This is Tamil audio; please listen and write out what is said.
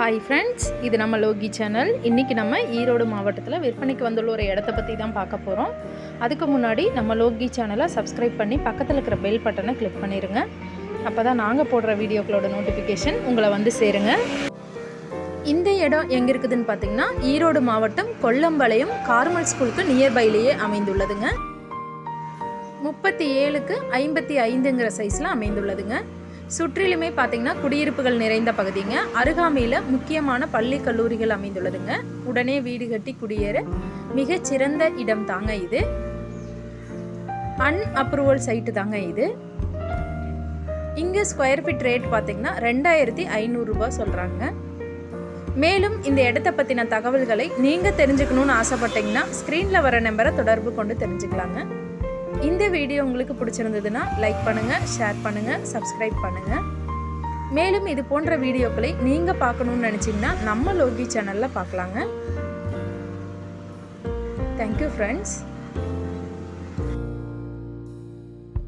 ஹாய் ஃப்ரெண்ட்ஸ் இது நம்ம லோகி சேனல் இன்றைக்கி நம்ம ஈரோடு மாவட்டத்தில் விற்பனைக்கு வந்துள்ள ஒரு இடத்த பற்றி தான் பார்க்க போகிறோம் அதுக்கு முன்னாடி நம்ம லோகி சேனலை சப்ஸ்கிரைப் பண்ணி பக்கத்தில் இருக்கிற பெல் பட்டனை கிளிக் பண்ணிடுங்க அப்போ தான் நாங்கள் போடுற வீடியோக்களோட நோட்டிஃபிகேஷன் உங்களை வந்து சேருங்க. இந்த இடம் எங்கே இருக்குதுன்னு பார்த்தீங்கன்னா ஈரோடு மாவட்டம் கொல்லம்பாளையம் கார்மல் ஸ்கூலுக்கு நியர்பைலேயே அமைந்துள்ளதுங்க. முப்பத்தி ஏழுக்கு ஐம்பத்தி ஐந்துங்கிற சைஸில் அமைந்துள்ளதுங்க. சுற்றிலுமே பார்த்தீங்கன்னா குடியிருப்புகள் நிறைந்த பகுதிங்க. அருகாமையில் முக்கியமான பள்ளி கல்லூரிகள் அமைந்துள்ளதுங்க. உடனே வீடு கட்டி குடியேற மிகச்சிறந்த இடம் தாங்க இது. அன் அப்ரூவல் சைட்டு தாங்க இது. இங்கே ஸ்கொயர் ஃபீட் ரேட் பார்த்தீங்கன்னா ரெண்டாயிரத்தி ஐநூறுரூபா சொல்கிறாங்க மேலும் இந்த இடத்த பற்றின தகவல்களை நீங்கள் தெரிஞ்சுக்கணும்னு ஆசைப்பட்டீங்கன்னா ஸ்க்ரீனில் வர நம்பரை தொடர்பு கொண்டு தெரிஞ்சுக்கலாங்க. இந்த வீடியோ உங்களுக்கு பிடிச்சிருந்ததுன்னா லைக் பண்ணுங்கள் ஷேர் பண்ணுங்கள் சப்ஸ்கிரைப் பண்ணுங்கள் மேலும் இது போன்ற வீடியோக்களை நீங்கள் பார்க்கணுன்னு நினச்சிங்கன்னா நம்ம லோகி சேனலில் பார்க்கலாங்க. Thank you friends